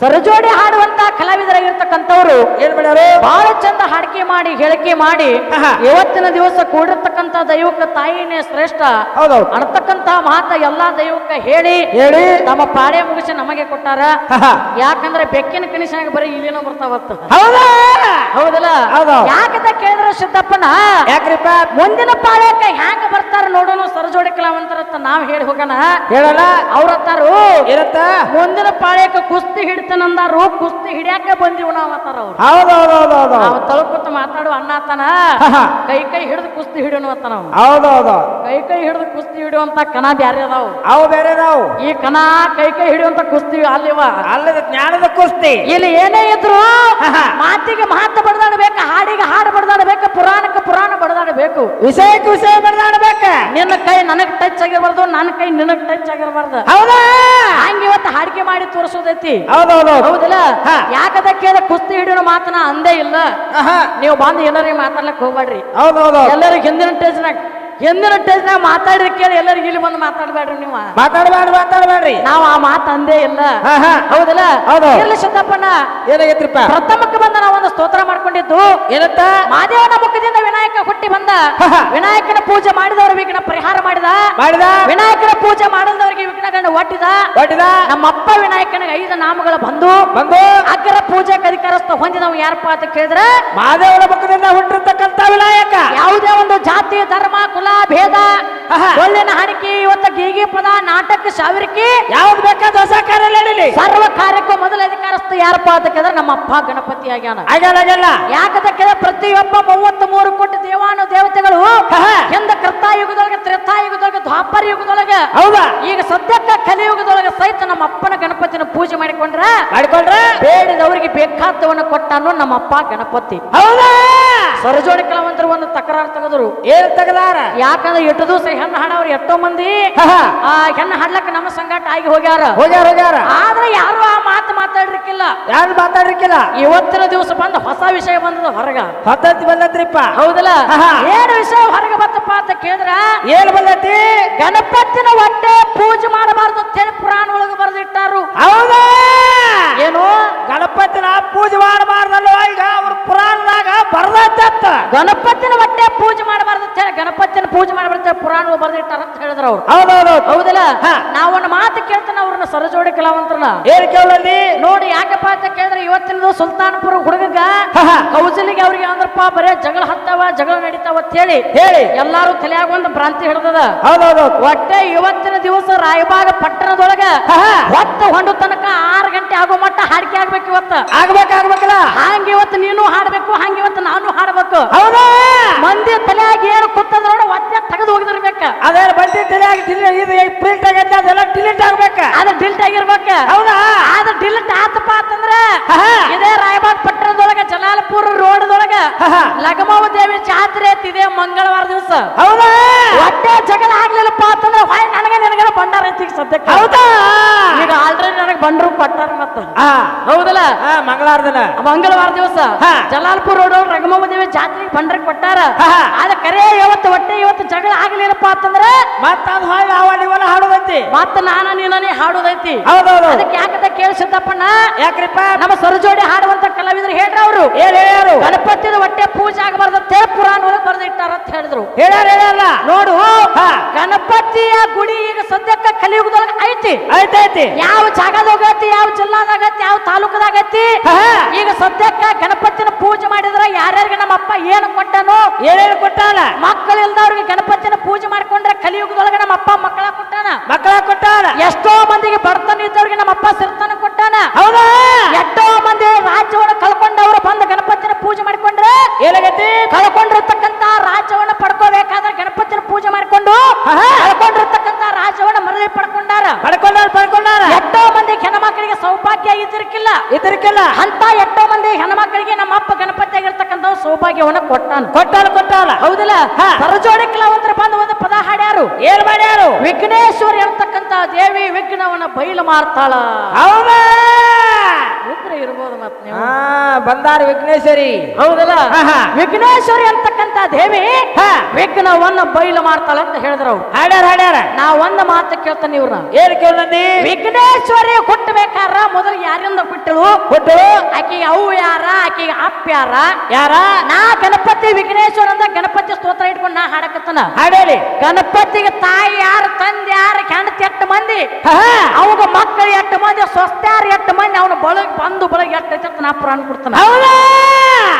ಸರಜೋಡಿ ಹಾಡುವಂತ ಕಲಾವಿದರಾಗಿರ್ತಕ್ಕಂಥವ್ರು ಏನ್ ಮಾಡ್ಯಾರು? ಬಹಳ ಚಂದ ಹಾಡಿಕೆ ಮಾಡಿ ಹೇಳಿಕೆ ಮಾಡಿ. ಇವತ್ತಿನ ದಿವಸ ಕೂಡಿರ್ತಕ್ಕಂತ ದೈವಕ್ಕ ತಾಯಿನೇ ಶ್ರೇಷ್ಠ. ಅಣತಕ್ಕಂತ ಮಾತ ಎಲ್ಲಾ ದೈವಕ್ಕ ಹೇಳಿ ಹೇಳಿ. ತಮ್ಮ ಪಾಡೆ ಮುಗಿಸಿ ನಮಗೆ ಕೊಟ್ಟಾರ. ಯಾಕಂದ್ರೆ ಬೆಕ್ಕಿನ ಕನಿಷಾಗ ಬರೀ ಇಲ್ಲಿನೂ ಬರ್ತಾವತ್ತ. ಹೌದಾ? ಹೌದಲ್ಲ. ಯಾಕಂತ ಕೇಳಿದ್ರೆ ಸಿದ್ದಪ್ಪನ? ಯಾಕ್ರಿಪ್ಪ ಮುಂದಿನ ಪಾಳ್ಯಕ್ಕ ಹ್ಯಾಂಗ ಬರ್ತಾರ ನೋಡೋಣ ಸರಜೋಡಿ ಕಲಾವಂತರತ್ತ ನಾವ್ ಹೇಳಿ ಹೋಗೋಣ. ಹೇಳಲ್ಲ ಅವ್ರತ್ತಾರು. ಏನಂತ ಮುಂದಿನ ಪಾಳ್ಯಕ್ಕ ಕುಸ್ತಿ ಹಿಡಿತನಂದಾರು ಕುಸ್ತಿ ಹಿಡಿಯಾಕ ಬಂದಿವ್ ನಾವು ಅತ್ತಾರ ಅವ್ರು. ಹೌದೌದೌದೌದು. ನಾವು ಮಾತಾಡುವ ಅಣ್ಣ ಅತ್ತಾನ ಕೈ ಕೈ ಹಿಡಿದು ಕುಸ್ತಿ ಹಿಡಿಯೋಣ ಅಂತ ನಾವು ಹೌದೌದು. ಕೈ ಕೈ ಹಿಡಿದು ಕುಸ್ತಿ ಹಿಡಿಯುವಂತ ಕಣ ಬ್ಯಾರೆ ಅದಾವ. ಅವು ಬೇರೆ ಅದಾವು. ಈ ಕಣ ಕೈ ಕೈ ಹಿಡಿಯುವಂತ ಕುಸ್ತಿ ಅಲ್ಲಿವ. ಅಲ್ಲದ ಜ್ಞಾನದ ಕುಸ್ತಿ. ಇಲ್ಲಿ ಏನೇ ಇದ್ರು. ಮಾತಿಗೆ ಮಾತು ಬಡದಾಡಬೇಕು ಹಾಡಿಗೆ ಹಾಡು ಬಡದಾಡಬೇಕ ಪುರಾಣಕ್ಕೆ ಪುರಾಣ ಬಡದಾಡಬೇಕು. ವಿಷಯಕ್ಕೆ ವಿಷಯ ಬಡದಾಡಬೇಕ. ನಿನ್ನ ಕೈ ನನಗ್ ಟಚ್ ಆಗಿರ್ಬಾರ್ದು ನನ್ನ ಕೈ ನಿನಗ್ ಟಚ್ ಆಗಿರ್ಬಾರ್ದು. ಹೌದಾ? ಹಂಗ ಇವತ್ತು ಹಾಡಿಕೆ ಮಾಡಿ ತೋರಿಸೋದೈತಿ. ಹೌದೌದು. ಹೌದಲ್ಲ? ಹಾ. ಯಾಕದ ಕೇಳ ಕುಸ್ತಿ ಹಿಡಿಯೋ ಮಾತನ ಅಂದೇ ಇಲ್ಲ. ನೀವು ಬಂದು ಎಲ್ಲರಿಗೆ ಮಾತಾಡ್ಲಕ್ ಹೋಗ್ಬೇಡ್ರಿ. ಹೌದೌದು. ಎಲ್ಲರಿಗೆ ಹಿಂದಿನ ಟೇಜ್ನಾಗ ಹಿಂದಿನ ಟೇಜ್ನಾಗ ಮಾತಾಡಿದ ಕೇಳಿ ಎಲ್ಲರಿಗೆ ಇಲ್ಲಿ ಬಂದು ಮಾತಾಡ್ಬೇಡ್ರಿ ನೀವು. ಮಾತಾಡ್ಬೇಡ್ರಿ ಮಾತಾಡ್ಬೇಡ್ರಿ. ನಾವು ಆ ಮಾತು ಅಂದೇ ಇಲ್ಲ. ಹಾ, ಹಾ. ಹೌದಲ್ಲ? ಹೌದು. ಇರ್ಲಿ ಸಿದ್ದಪ್ಪಣ್ಣ. ಏನಾಗೈತ್ರಿಪ್ಪ? ಪ್ರಥಮಕ್ಕೆ ಬಂದ ನಾವು ಒಂದು ಸ್ತೋತ್ರ ಮಾಡ್ಕೊಂಡಿದ್ದು. ಏನಂತ? ಮಾದೇವನ ಮುಖದಿಂದ ವಿನಾಯಕ ಹುಟ್ಟಿ ಬಂದ. ಹಾ, ಹಾ. ವಿನಾಯಕನ ಪೂಜೆ ಮಾಡಿದವರು ವಿಘ್ನ ಪರಿಹಾರ ಮಾಡಿದ. ಮಾಡಿದ? ವಿನಾಯಕನ ಪೂಜೆ ಮಾಡದವರಿಗೆ ವಿಘ್ನಗಳನ್ನು ಒಟ್ಟಿದ? ಒಟ್ಟಿದ? ನಮ್ಮಪ್ಪ ವಿನಾಯಕನಿಗೆ ಐದು ನಾಮಗಳ ಬಂದು ಬಂದು? ಅಗ್ರ ಪೂಜೆ ಅಧಿಕಾರಸ್ಥ ಹೊಂದಿದವ ಯಾರಪ್ಪ ಅಂತ ಕೇಳಿದ್ರೆ ಮಾದೇವನ ಮುಖದಿಂದ ಹುಟ್ಟಿರ್ತಕ್ಕಂತ ವಿನಾಯಕ. ಯಾವುದೇ ಒಂದು ಜಾತಿ ಧರ್ಮ ಕುಲ ಭೇದ ಒಳ್ಳೆ ಒಳ್ಳಿನ ಇವತ್ತು ಇವತ್ತ ಗೀಗಿ ಪದ ನಾಟಕ ಸಾವಿರಕ್ಕೆ ಯಾವ್ದು ಬೇಕಾದ ಹೊಸ ಕಾರ್ಯ ನಡೀಲಿ. ಸರ್ವ ಕಾರ್ಯಕ್ಕೂ ಮೊದಲ ಅಧಿಕಾರಸ್ಥ ಯಾರಪ್ಪ ಅಂತ ಕೇಳಿದ್ರೆ ನಮ್ಮ ಅಪ್ಪ ಗಣಪತಿ ಆಗ್ಯಾನ. ಆಗಲ್ಲ ಆಗಲ್ಲ ಯಾಕಂತ ಕೇಳಿದ್ರೆ ಪ್ರತಿಯೊಬ್ಬ ಮೂವತ್ತ್ ಮೂರು ಕೋಟಿ ದೇವಾನು ದೇವತೆಗಳು. ಹಿಂದ ತ್ರೇತಾಯುಗದೊಳಗೆ ದ್ವಾಪರ ಯುಗದೊಳಗೆ ಹೌದಾ? ಈಗ ಸದ್ಯಕ್ಕ ಕಲಿಯುಗದೊಳಗೆ ಸಹಿತ ನಮ್ಮ ಅಪ್ಪನ ಗಣಪತಿನ ಪೂಜೆ ಮಾಡಿಕೊಂಡ್ರ ಮಾಡಿಕೊಂಡ್ರ? ಬೇಡಿದವರಿಗೆ ಬೇಕಾದವನ್ನ ಕೊಟ್ಟಾನು ನಮ್ಮ ಅಪ್ಪ ಗಣಪತಿ. ಹೌದಾ? ಸರಜೋಡಿ ಕಲಾವಂತರು ಒಂದು ತಕರಾರು ತೆಗೆದ್ರು. ಏನ್ ತೆಗದಾರ? ಯಾಕಂದ್ರೆ ಎಷ್ಟು ದಿವಸ ಹೆಣ್ಣು ಹಾಡವ್ರು ಎಷ್ಟೋ ಮಂದಿ ಆ ಹೆಣ್ಣು ಹಾಡ್ಲಕ್ಕ ನಮ್ಮ ಸಂಗಾಟ ಆಗಿ ಹೋಗ್ಯಾರ. ಹೋಗ್ಯಾರ ಹೋಗ್ಯಾರ. ಆದ್ರೆ ಯಾರು ಆ ಮಾತು ಮಾತಾಡ್ರಿಕ್ಕಿಲ್ಲ ಯಾರು ಮಾತಾಡ್ರಿಕ್ಕಿಲ್ಲ ಇವತ್ತಿನ ದಿವಸ ಬಂದ ಹೊಸ ವಿಷಯ ಬಂದದ ಹೊರಗ. ಹೊತ್ತತಿ ಬಂದತ್ರಿಪ್ಪ ಹೌದಲ್ಲ. ಏನು ವಿಷಯ ಹೊರಗೆ ಬತ್ತಪ್ಪ ಅಂತ ಕೇಳಿದ್ರ? ಏನ್ ಬಂದತಿ? ಗಣಪತಿನ ಹೊಟ್ಟೆ ಪೂಜೆ ಮಾಡಬಾರ್ದು ಅಂತ ಹೇಳಿ ಪುರಾಣ ಒಳಗೆ ಬರೆದಿಟ್ಟಾರು. ಹೌದಾ? ಏನು? ಗಣಪತಿನ ಪೂಜೆ ಮಾಡಬಾರ್ದಲ್ವ ಈಗ ಅವ್ರ ಪುರಾಣದಾಗ ಬರ್ದತ್ತ ಗಣಪತಿನ ಹೊಟ್ಟೆ ಪೂಜೆ ಮಾಡಬಾರ್ದು ಅಂತ ಹೇಳಿ ಗಣಪತಿನ ಪೂಜೆ ಮಾಡಬಾರ್ದು. ಪುರಾಣ ಬರೆದಿಟ್ಟಾರ ಅಂತ ಹೇಳಿದ್ರು ಅವ್ರು. ಹೌದೌದು. ಹೌದಲ್ಲ? ಹಾ. ನಾವೊಂದು ಮಾತು ಕೇಳ್ತಾನೆ ಅವ್ರನ್ನ ಸರಜೋಡಿ ಕಲಾವಂತರನ್ನ. ಏನ್ ಕೇಳಿ ನೋಡಿ ಯಾಕಪ್ಪ ಅಂತ ಕೇಳಿದ್ರೆ ಇವತ್ತಿನದು ಸುಲ್ತಾನ್ಪುರ ಹುಡುಗ ಕೌಜಲಿಗೆ ಅವ್ರಿಗೆ ಅಂದ್ರಪ್ಪ ಬರೇ ಜಗಳ ಹತ್ತಾವ ಜಗಳ ನಡೀತಾವ ಅಂತ ಹೇಳಿ ಹೇಳಿ. ಎಲ್ಲಾರು ತಲೆಯಾಗ ಒಂದು ಭ್ರಾಂತಿ ಹಿಡ್ದದ. ಹೌದೌದು. ಒಟ್ಟೆ ಇವತ್ತಿನ ದಿವಸ ರಾಯಬಾಗ ಪಟ್ಟಣದೊಳಗ. ಹೊತ್ತು ಹೊಂಡು ತನಕ ಆರ್ ಗಂಟೆ ಆಗೋ ಮಟ್ಟ ಹಾಡಿಕೆ ಆಗ್ಬೇಕು ಇವತ್ತ. ಆಗ್ಬೇಕು ಆಗ್ಬೇಕಲ್ಲ? ಹಂಗ ಇವತ್ತು ನೀನು ಹಾಡ್ಬೇಕು ಹಂಗ ಇವತ್ತು ನಾನು ಹಾಡ್ಬೇಕು. ಹೌದಾ? ಮಂದಿ ತಲೆಯಾಗಿ ಏನು ಕೂತದ ನೋಡ ಒತ್ತೆ ಹೋಗಿದಿರ್ಬೇಕ ಅದೇನು ಬಂದಿ ತಲೆಯಾಗಿ ಇದು ಪ್ರಿಂಟ್ ಆಗೈತೆ ಅದೆಲ್ಲ ಡಿಲೀಟ್ ಆಗ್ಬೇಕ? ಅದು ಡಿಲ್ಟ್ ಆಗಿರ್ಬೇಕ. ಹೌದಾ? ಅದು ಡಿಲ್ಟ್ ಆತಪ್ಪ ಅಂತಂದ್ರ. ಇದೇ ರಾಯಬಾಗ್ ಪಟ್ಟಣದೊಳಗ ಜಲಾಲಪುರ ರೋಡ್ದೊಳಗ. ಲಗಮಾವ ದೇವಿ ಜಾತ್ರೆ ಐತಿದೆ ಮಂಗಳವಾರ ದಿವಸ. ಹೌದಾ? ಒಟ್ಟೆ ಜಗಳ ಆಗ್ಲಿಲ್ಲಪ್ಪ ಅಂತಂದ್ರ ವಾಯ್ ನನಗೆ ನಿನಗೆ ಬಂಡಾರ ಐತಿ ಸದ್ಯಕ್ಕೆ. ಹೌದಾ? ಈಗ ಆಲ್ರೆಡಿ ನನಗೆ ಬಂಡರು ಕೊಟ್ಟಾರ ಹೌದಲ್ಲ? ಮಂಗಳವಾರ ದಿನ. ಮಂಗಳವಾರ ದಿವಸ ಜಲಾಲ್ಪುರ್ ರೋಡ್ ರಂಗಮಮ್ಮ ದೇವಿ ಜಾತ್ರೆ ಪಂಡ್ರಕ್ ಕೊಟ್ಟಾರ. ಅದ ಕರೆ ಇವತ್ತು ಒಟ್ಟೆ ಇವತ್ತು ಜಗಳ ಆಗ್ಲಿಲ್ಲಪ್ಪ ಅಂತಂದ್ರ ಮತ್ತ ಅದು ನೀವೆಲ್ಲ ಹಾಡೋದೈತಿ. ಮತ್ತ ನಾನ ನೀನೇ ಹಾಡುದೈತಿ. ಹೌದೌದು. ಅದಕ್ಕೆ ಯಾಕಂತ ಕೇಳಿ ಸಿದ್ದಪ್ಪಣ್ಣ ಯಾಕ್ರಿಪ್ಪ? ನಮ್ಮ ಸರಜೋಡಿ ಹಾಡುವಂತ ಏನ್ ಹೇಳ್ಯಾರು ಗಣಪತಿದ ಹೊಟ್ಟೆ ಪೂಜೆ ಆಗಬಾರ್ದು ಅಂತ ಹೇಳಿ ಪುರಾಣ ಒಳಗೆ ಬರೆದಿಟ್ಟಾರ ಅಂತ ಹೇಳಿದ್ರು. ಹೇಳ್ಯಾರ ಹೇಳ್ಯಾರ? ನೋಡು. ಗಣಪತಿಯ ಗುಡಿ ಈಗ ಸದ್ಯಕ್ಕೆ ಕಲಿಯುಗದೊಳಗೆ ಐತಿ. ಐತೈತಿ ಯಾವ ಜಾಗದಾಗೈತಿ ಯಾವ ಜಿಲ್ಲಾದಾಗೈತಿ ಯಾವ ತಾಲೂಕದಾಗೈತಿ? ಹಾ. ಈಗ ಸದ್ಯಕ್ಕ ಗಣಪತಿನ ಪೂಜೆ ಮಾಡಿದ್ರೆ ಯಾರ್ಯಾರಿಗೆ ನಮ್ಮ ಅಪ್ಪ ಏನು ಕೊಟ್ಟನು ಏನೇನು ಕೊಟ್ಟಾನ? ಮಕ್ಕಳು ಇಲ್ದವ್ರಿಗೆ ಗಣಪತಿನ ಪೂಜೆ ಮಾಡ್ಕೊಂಡ್ರೆ ಕಲಿಯುಗದೊಳಗೆ ನಮ್ಮ ಅಪ್ಪ ಮಕ್ಕಳ ಕೊಟ್ಟಾನ ಮಕ್ಕಳ ಕೊಟ್ಟಾನ ಎಷ್ಟೋ ಮಂದಿಗೆ ಬಡತನ ಇದ್ದವ್ರಿಗೆ ನಮ್ಮ ಅಪ್ಪ ಸಿರ್ತಾನ ಕೊಟ್ಟಾನ ಹೌದಾ ಎಷ್ಟೋ ಮಂದಿ ರಾಜ್ಯವನ್ನು ಕಳ್ಕೊಂಡವರು ಬಂದು ಗಣಪತಿನ ಪೂಜೆ ಮಾಡ್ಕೊಂಡ್ರೆ ಏನಾಗೈತಿ ಕಳ್ಕೊಂಡಿರ್ತಕ್ಕಂತ ರಾಜ್ಯವನ್ನ ಪಡ್ಕೋಬೇಕಾದ್ರೆ ಗಣಪತಿನ ಪೂಜೆ ಮಾಡ್ಕೊಂಡು. ಕಳ್ಕೊಂಡಿರ್ತಕ್ಕಂತ ರಾಜ್ಯವನ್ನ ಮರಳಿ ಪಡ್ಕೊಂಡಾರ. ಪಡ್ಕೊಂಡಾರ ಪಡ್ಕೊಂಡಾರ. ಎಷ್ಟೋ ಮಂದಿ ಹೆಣ್ಮಕ್ಳಿಗೆ ಸೌಭಾಗ್ಯ ಇದ್ದಿರ್ಕಿಲ್ಲ. ಇದಿರಕಿಲ್ಲ ಅಂತ ಎಷ್ಟೋ ಮಂದಿ ಹೆಣ್ಮಕ್ಳಿಗೆ ನಮ್ಮ ಅಪ್ಪ ಗಣಪತಿ ಆಗಿರ್ತಕ್ಕಂಥ ಸೌಭಾಗ್ಯವನ್ನ ಕೊಟ್ಟಾನ. ಕೊಟ್ಟಾನ ಕೊಟ್ಟಾನ. ಹೌದಿಲ್ಲ. ಸರಜೋಡಿ ಕಲಾವಂತರ ಬಂದು ಒಂದು ಪದ ಹಾಡ್ಯಾರು. ಏನ್ ಮಾಡ್ಯಾರು? ವಿಘ್ನೇಶ್ವರಿ ಅಂತಕ್ಕಂತ ದೇವಿ ವಿಘ್ನವನ್ನ ಬೈಲು ಮಾರ್ತಾಳ. ಹೌದಾ? ಉದ್ರ ಇರ್ಬೋದು ಮತ್ ನೀವು ಹಾ ಬಂದಾರ ವಿಘ್ನೇಶ್ವರಿ ಹೌದಲ್ಲ. ವಿಘ್ನೇಶ್ವರಿ ಅಂತಕ್ಕಂತ ದೇವಿ ಹಾ. ವಿಘ್ನವನ್ನ ಬಯಲು ಮಾಡ್ತಾಳ ಅಂತ ಹೇಳಿದ್ರು ಅವ್ರು. ಹಾಡ್ಯಾರ ಹಾಡ್ಯಾರ? ನಾ ಒಂದ್ ಮಾತು ಕೇಳ್ತಾನೆ ಇವ್ರ ಏನ್ ಕೇಳಂದಿ ವಿಘ್ನೇಶ್ವರಿ ಕೊಟ್ಟಬೇಕಾರ ಮೊದಲು ಯಾರಿಂದ ಹುಟ್ಟಳು ಕೊಟ್ಟು ಆಕಿಗೆ ಅವು ಯಾರ ಆಕೆಗೆ ಅಪ್ಪ ಯಾರ? ಯಾರ? ನಾ ಗಣಪತಿ ವಿಘ್ನೇಶ್ವರ ಅಂತ ಗಣಪತಿ ಸ್ತೋತ್ರ ಇಟ್ಕೊಂಡು ನಾ ಹಾಡಕತ್ತನ. ಹಾಡೇಳಿ ಗಣಪತಿಗೆ ತಾಯಿ ಯಾರು ತಂದೆ ಯಾರು ಹೆಂಡತಿ ಎಷ್ಟು ಮಂದಿ. ಅವಾಗ ಮಕ್ಕಳು ಎಷ್ಟು ಮಂದಿ ಸ್ವಸ್ಥ್ಯಾರ ಎಷ್ಟು ಮಂದಿ ಅವನ ಬಳಗ್ ಬಂದು ಬಳಗ್ ಎಷ್ಟು ಐತೆ ಅಂತ ನಾ ಪ್ರಾಣ ಕೊಡ್ತಾನ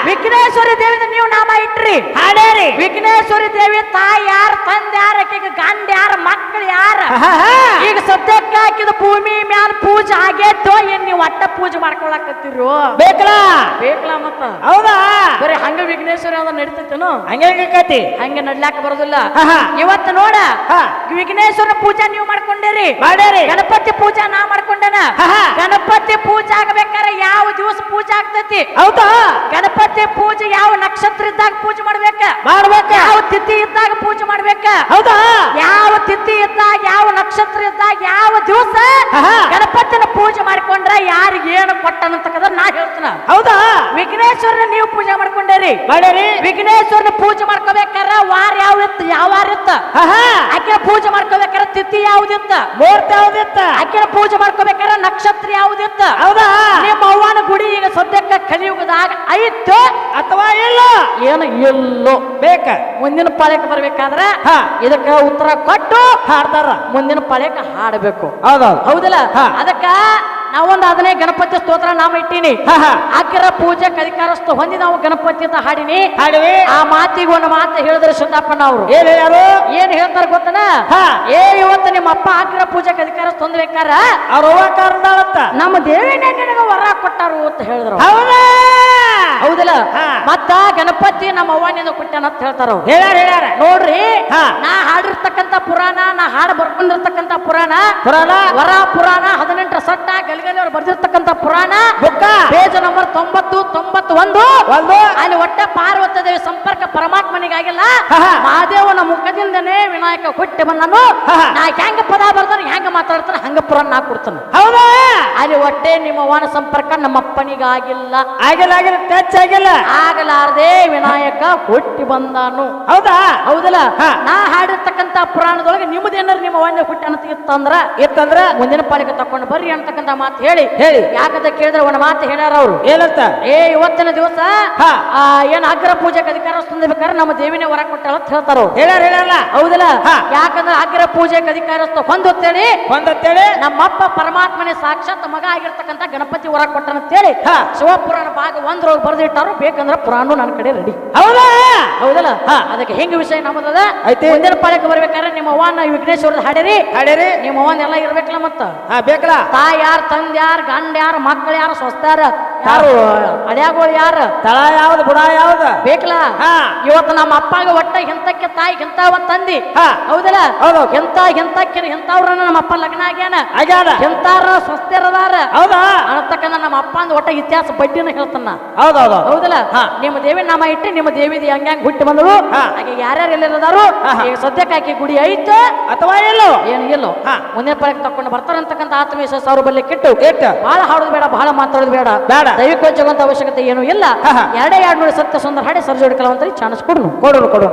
ವಿಘ್ನೇಶ್ವರಿ ದೇವಿದ ನೀವು ನಾಮ ಇಟ್ರಿ. ಹಾಡೇರಿ. ವಿಘ್ನೇಶ್ವರಿ ದೇವಿ ತಾಯಿ ಯಾರು ತಂದೆ ಯಾರು ಆಕೆಗೆ ಗಂಡ ಯಾರು ಮಕ್ಕಳು ಯಾರು ಹಾ, ಹಾ. ಈಗ ಸದ್ಯಕ್ಕೆ ಹಾಕಿದ ಭೂಮಿ ಮ್ಯಾಲ ಪೂಜೆ ಆಗೇತೋ ಏನ್ ನೀವು ಅಟ್ಟ ಪೂಜೆ ಮಾಡ್ಕೊಳಕತ್ತಿರು? ಬೇಕಲ್ಲ ಬೇಕಲ್ಲ ಮತ್ತ? ಹೌದಾ? ಬರೀ ಹಂಗ ವಿಘ್ನೇಶ್ವರ ಅದ ನಡೀತೈತೇನು? ಹಂಗೆ ಕತಿ ಹಂಗೆ ನಡ್ಲಾಕ ಬರೋದಿಲ್ಲ. ಇವತ್ತು ನೋಡ ವಿಘ್ನೇಶ್ವರನ ವಿಘ್ನೇಶ್ವರ ಪೂಜಾ ನೀವು ಮಾಡ್ಕೊಂಡೇರಿ. ಮಾಡೇರಿ ಗಣಪತಿ ಪೂಜಾ ನಾ ಮಾಡ್ಕೊಂಡೇನ. ಗಣಪತಿ ಪೂಜೆ ಆಗ್ಬೇಕಾರೆ ಯಾವ ದಿವಸ ಪೂಜೆ ಆಗ್ತೈತಿ? ಹೌದಾ? ಗಣಪತಿ ಪೂಜೆ ಯಾವ ನಕ್ಷತ್ರ ಇದ್ದಾಗ ಪೂಜೆ ಮಾಡ್ಬೇಕ? ಮಾಡ್ಬೇಕ. ಯಾವ ತಿಥಿ ಇದ್ದಾಗ ಪೂಜೆ ಮಾಡ್ಬೇಕ? ಹೌದಾ? ಯಾವ ತಿಥಿ ಇದ್ದಾಗ ಯಾವ ನಕ್ಷತ್ರ ದಿವಸ. ಗಣಪತಿನ ಪೂಜೆ ಮಾಡ್ಕೊಂಡ್ರ ಯಾರಿಗೆ ಏನು ಕೊಟ್ಟನಂತಕ್ಕಂದ್ರ ನಾ ಹೇಳ್ತೀನ. ಹೌದಾ? ವಿಘ್ನೇಶ್ವರನ ನೀವು ಪೂಜೆ ಮಾಡ್ಕೊಂಡೇರಿ. ಮಾಡೇರಿ ವಿಘ್ನೇಶ್ವರನ ಪೂಜೆ ಮಾಡ್ಕೋಬೇಕಾರ ವಾರ ಯಾವ ಇತ್ತು ಯಾವ ವಾರ ಇತ್ತು? ಆಕೆ. ಪೂಜೆ ಮಾಡ್ಕೋಬೇಕಾರ ತಿಥಿ ಯಾವ್ದಿತ್ತ? ಮುಹೂರ್ತ ಯಾವ್ದಿತ್ತ? ಆಕಿನ ಪೂಜೆ ಮಾಡ್ಕೋಬೇಕಾರ ನಕ್ಷತ್ರ ಯಾವ್ದಿತ್ತ? ಹೌದಾ? ನಿಮ್ಮ ಅವ್ವನ ಗುಡಿ ಈಗ ಸದ್ಯಕ್ಕೆ ಕಲಿಯುಗದಾಗ ಐತ್ತು ಅಥವಾ ಇಲ್ಲ? ಏನು ಇಲ್ಲೋ? ಬೇಕ. ಮುಂದಿನ ಪಾಳ್ಯಕ್ಕೆ ಬರ್ಬೇಕಾದ್ರೆ ಇದಕ್ಕೆ ಉತ್ತರ ಕೊಟ್ಟು ಹಾಡ್ತಾರ. ಮುಂದಿನ ಪಾಳ್ಯಕ್ಕೆ ಹಾಡಬೇಕು. ಹೌದೌದು. ಹೌದಲ್ಲ. ಅದಕ್ಕ ನಾವೊಂದು ಅದನ್ನೇ ಗಣಪತಿ ಸ್ತೋತ್ರ ನಾಮ ಇಟ್ಟೀನಿ. ಅಗ್ರ. ಪೂಜೆ ಕಲಿಕಾರಸ್ತು ಹೊಂದಿ ನಾವು ಗಣಪತಿ ಅಂತ ಹಾಡಿನಿ. ಹಾಡಿವಿ. ಆ ಮಾತಿಗೆ ಒಂದು ಮಾತು ಹೇಳಿದ್ರೆ ಸುಂದಪ್ಪನ ಅವರು. ಏನ್ ಹೇಳ್ಯಾರು? ಏನ್ ಹೇಳ್ತಾರ ಗೊತ್ತನ? ಹಾ. ಏ ಇವತ್ತು ನಿಮ್ಮ ಅಪ್ಪ ಅಗ್ರ ಪೂಜೆ ಕದಿಕಾರ ಹೊಂದ್ಬೇಕಾರ ಅವ್ರ ನಮ್ಮ ದೇವಿನೇ ನಿನಗ ವರ ಕೊಟ್ಟಾರು ಅಂತ ಹೇಳಿದ್ರು. ಹೌದಾ? ಹೌದಲ್ಲ. ಮತ್ತ ಗಣಪತಿ ನಮ್ಮ ಅವ್ವನಿಂದ ಕೊಟ್ಟಾನ ಅಂತ ಹೇಳ್ತಾರ ಅವ್ರು. ಹೇಳ್ಯಾರ ಹೇಳ್ಯಾರ. ನೋಡ್ರಿ. ನಾ ಹಾಡಿರ್ತಕ್ಕಂತ ಪುರಾಣ ನಾ ಹಾಡು ಬರ್ಕೊಂಡಿರ್ತಕ್ಕಂತ ಪುರಾಣ ಪುರಾಣ? ವರ ಪುರಾಣ ಹದಿನೆಂಟರ ಸಟ್ಟ ಗಲ್ಗಲಿ ಅವ್ರು ಬರ್ದಿರ್ತಕ್ಕಂತ ಪುರಾಣ ಬುಕ್ಕ? ಪೇಜ್ ನಂಬರ್ ತೊಂಬತ್ತು ತೊಂಬತ್ತು ಒಂದು? ಒಂದು ಅಲ್ಲಿ ಒಟ್ಟ ಪಾರ್ವತ ದೇವಿ ಸಂಪರ್ಕ ಪರಮಾತ್ಮನಿಗಾಗಿಲ್ಲ ಹಾ, ಹಾ. ಮಹಾದೇವನ ಮುಖದಿಂದನೇ ವಿನಾಯಕ ಹುಟ್ಟಿ ಬಂದನು. ನಾ ಹೆಂಗ ಪದ ಬರ್ತಾನೆ ಹೆಂಗ ಮಾತಾಡ್ತಾನೆ ಹಂಗ ಪುರಾಣ ನಾ ಕೊಡ್ತಾನೆ. ಹೌದಾ? ಅಲ್ಲಿ ಒಟ್ಟೆ ನಿಮ್ಮ ವಾಣ ಸಂಪರ್ಕ ನಮ್ಮ ಅಪ್ಪನಿಗಾಗಿಲ್ಲ ಆಗಿಲ್ಲ ಆಗಿಲ್ಲ. ಟಚ್ ಆಗಿಲ್ಲ. ಆಗಲಾರದೆ ವಿನಾಯಕ ಹುಟ್ಟಿ ಬಂದಾನು. ಹೌದಾ? ಹೌದಲ್ಲ? ನಾ ಹಾಡಿರ್ತಕ್ಕಂತ ಪುರಾಣದೊಳಗೆ ನಿಮ್ಮದೇನಾರು ನಿಮ್ಮ ವಾಣ್ಯ ಹುಟ್ಟಿ ಅನ್ನ ಇತ್ತಂದ್ರ? ಇತ್ತಂದ್ರ? ಮುಂದಿನ ಪಾಲಿಗೆ ತಕೊಂಡು ಬರ್ರಿ ಅಂತಕ್ಕಂತ ಮಾತು ಹೇಳಿ. ಹೇಳಿ. ಯಾಕಂತ ಕೇಳಿದ್ರೆ ಒಂದು ಮಾತು ಹೇಳ್ಯಾರ ಅವರು. ಏನಂತ? ಏ ಇವತ್ತಿನ ದಿವಸ ಆ, ಏನ್ ಅಗ್ರ ಪೂಜೆಗೆ ಅಧಿಕಾರ ತಂದಿರ್ಬೇಕಾದ್ರೆ ನಮ್ಮ ದೇವಿನೇ ಹೊರ ಕೊಟ್ಟಾಳ ಅಂತ ಹೇಳ್ತಾರ ಹೇಳ್ಯಾರ ಹೇಳ್ಯಾರಲ್ಲ? ಹೌದಲ್ಲ? ಯಾಕಂದ್ರ ಅಗ್ರ ಪೂಜೆಗೆ ಅಧಿಕಾರಸ್ಥ ಹೊಂದುತ್ತೇಳಿ. ಹೊಂದುತ್ತೇಳಿ? ನಮ್ಮಪ್ಪ ಪರಮಾತ್ಮನೇ ಸಾಕ್ಷಾತ್ ಮಗ ಆಗಿರ್ತಕ್ಕಂತ ಗಣಪತಿ ಹೊರ ಕೊಟ್ಟನಂತೇಳಿ. ಶಿವಪುರಾಣ ಭಾಗ ಒಂದ್ರೊಳಗೆ ಬರೆದಿಟ್ಟಾರು ಬೇಕಂದ್ರೆ ಪುರಾಣ ನನ್ನ ಕಡೆ ರೆಡಿ ಹೌದಾ? ಹೌದಲ್ಲ. ಅದಕ್ಕೆ ಹೆಂಗ ವಿಷಯ ನಮ್ಮದ ಐತಿ. ಮುಂದಿನ ಪಾಳಕ್ಕೆ ಬರ್ಬೇಕಾದ್ರೆ ನಿಮ್ಮ ಅವ್ವನ ವಿಘ್ನೇಶ್ವರದ ಹಾಡಿರಿ ಹಾಡೇರಿ ನಿಮ್ಮ ಅವ್ವನ ಎಲ್ಲ ಇರ್ಬೇಕಲ್ಲ ಮತ್ತ? ಹಾ ಬೇಕಲ್ಲ? ತಾಯಿ ಯಾರು ತಂದೆ ಯಾರು ಗಂಡ ಯಾರು ಮಕ್ಕಳು ಯಾರು ಸ್ವಸ್ತಾರ ಯಾರು ಅಡ್ಯಾಗಳು ಯಾರು? ತಳ ಯಾವ್ದು ಬುಡ ಯಾವ್ದು? ಬೇಕಲ್ಲ ಹಾ. ಇವತ್ತು ನಮ್ಮ ಅಪ್ಪಾಗ ಒಟ್ಟ ಹಿಂತಕ್ಕೆ ತಾಯಿ ಎಂತವ ತಂದಿ ಹಾ. ಹೌದಲ್ಲ? ಹೌದು. ಎಂತ ಹಿಂತಕ್ಕೆ ಎಂತವ್ರನ್ನ ನಮ್ಮ ಅಪ್ಪ ಲಗ್ನ ಆಗ್ಯಾನ? ಆಗ್ಯಾನ. ಹಿಂತಾರ ಸ್ವಸ್ಥರದಾರ ಹೌದಾ? ಅನ್ನತಕ್ಕಂಥ ನಮ್ಮ ಅಪ್ಪ ಅಂದ ಒಟ್ಟ ಇತಿಹಾಸ ಬಡ್ಡಿನ ಹೇಳ್ತಾನ. ಹೌದೌದು. ಹೌದಲ್ಲ. ನಿಮ್ಮ ದೇವಿ ನಾಮ ಇಟ್ಟು ನಿಮ್ಮ ದೇವಿದ ಹಂಗ ಹಂಗ ಹುಟ್ಟಿ ಬಂದಳು. ಹಾಗೆ ಯಾರ್ಯಾರು ಎಲ್ಲಿರದಾರು. ಈಗ ಸದ್ಯಕ್ಕೆ ಆಕೆ ಗುಡಿ ಐತ. ಅಥವಾ ಎಲ್ಲೋ ಏನು ಇಲ್ಲೋ? ಹಾ. ಮುಂದಿನ ಪಳಕ್ಕೆ ತಕೊಂಡು ಬರ್ತಾರಂತಕ್ಕಂಥ ಆತ್ಮವಿಶ್ವಾಸ ಅವ್ರ ಬಲ್ಲಿ ಕೆಟ್ಟು. ಇಟ್ಟು. ಬಹಳ ಹಾಡೋದು ಬೇಡ ಬಹಳ ಮಾತಾಡೋದು ಬೇಡ. ಬೇಡ. ದೈವಿಕ ವಂಚಗುವಂತ ಅವಶ್ಯಕತೆ ಏನೂ ಇಲ್ಲ. ಎರಡೇ ಎರಡು ನೋಡಿ ಸತ್ಯ ಸುಂದರ ಹಾಡಿ ಸರ್ಜೋಡಿ ಕಲಾವಂತರಿಗೆ ಚಾನ್ಸ್ ಕೊಡೋಣ ಕೊಡೋಣ ಕೊಡೋಣ